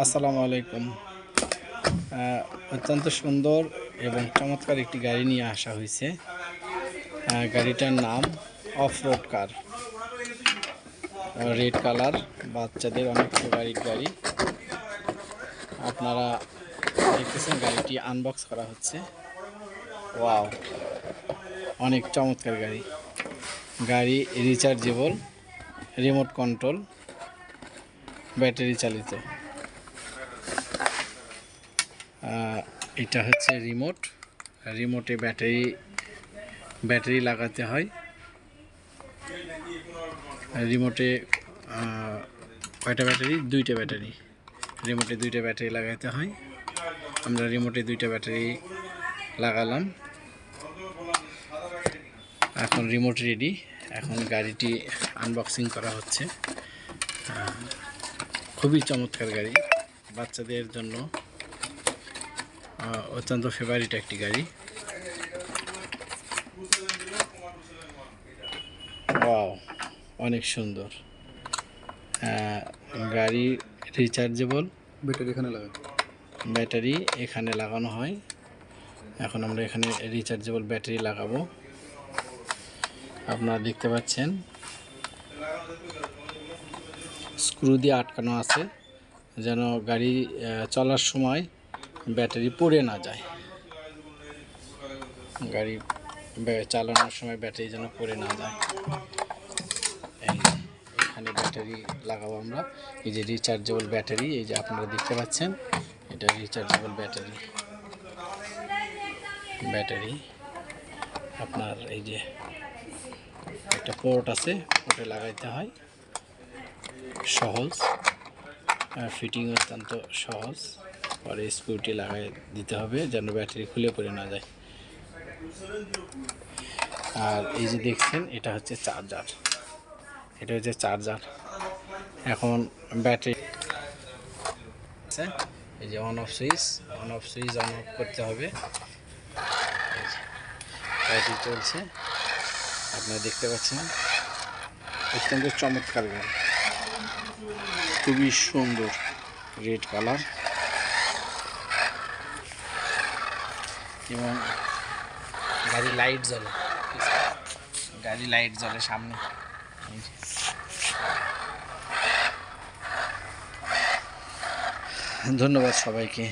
আসসালামু আলাইকুম। অত্যন্ত সুন্দর এবং চমৎকার একটি গাড়ি নিয়ে আসা হয়েছে। গাড়িটার নাম off road car red colour, বাচ্চাদের অনেক ফেভারিট গাড়ি। আপনারা দেখতেছেন গাড়িটি আনবক্স করা হচ্ছে। ওয়াও, অনেক চমৎকার গাড়ি। গাড়ি রিচার্জেবল রিমোট কন্ট্রোল ব্যাটারি চালিত। এটা হচ্ছে রিমোট রিমোটে ব্যাটারি ব্যাটারি লাগাতে হয়। রিমোটে কয়টা ব্যাটারি দুইটা ব্যাটারি রিমোটে দুইটা ব্যাটারি লাগাতে হয়। আমরা রিমোটে দুইটা ব্যাটারি লাগালাম। এখন রিমোট রেডি এখন গাড়িটি আনবক্সিং করা হচ্ছে। খুবই চমৎকার গাড়ি। বাচ্চাদের জন্য অত্যন্ত ফেভারিট একটি গাড়ি। ওয়াও অনেক সুন্দর। গাড়ি রিচার্জেবল ব্যাটারি এখানে লাগা ব্যাটারি এখানে লাগানো হয়। এখন আমরা এখানে রিচার্জেবল ব্যাটারি লাগাবো। আপনারা দেখতে পাচ্ছেন। স্ক্রু দিয়ে আটকানো আছে। যেন গাড়ি চলার সময় ব্যাটারি পড়ে না যায়। গাড়ি চালানোর সময় ব্যাটারি যেন পড়ে না যায়। এখানে ব্যাটারি লাগাবো আমরা। এই যে রিচার্জেবল ব্যাটারি, এই যে আপনারা দেখতে পাচ্ছেন, এটা রিচার্জেবল ব্যাটারি। ব্যাটারি, আপনার এই যে একটা পোর্ট আছে পোর্টে লাগাইতে হয়। সহজ ফিটিং অত্যন্ত সহজ। পরে স্ক্রুটি লাগাই দিতে হবে যেন ব্যাটারি খুলে পড়ে না যায়। আর এই যে দেখছেন, এটা হচ্ছে চার্জার এটা হচ্ছে চার্জার এখন ব্যাটারি এই যে on off switch on off switch on off করতে হবে। গাড়িটি চলছে। আপনারা দেখতে পাচ্ছেন। অত্যন্ত চমৎকার গাড়ি। খুবই সুন্দর রেড কালার এবং গাড়ি লাইট জ্বলে গাড়ি লাইট জ্বলে সামনে এই যে। ধন্যবাদ সবাইকে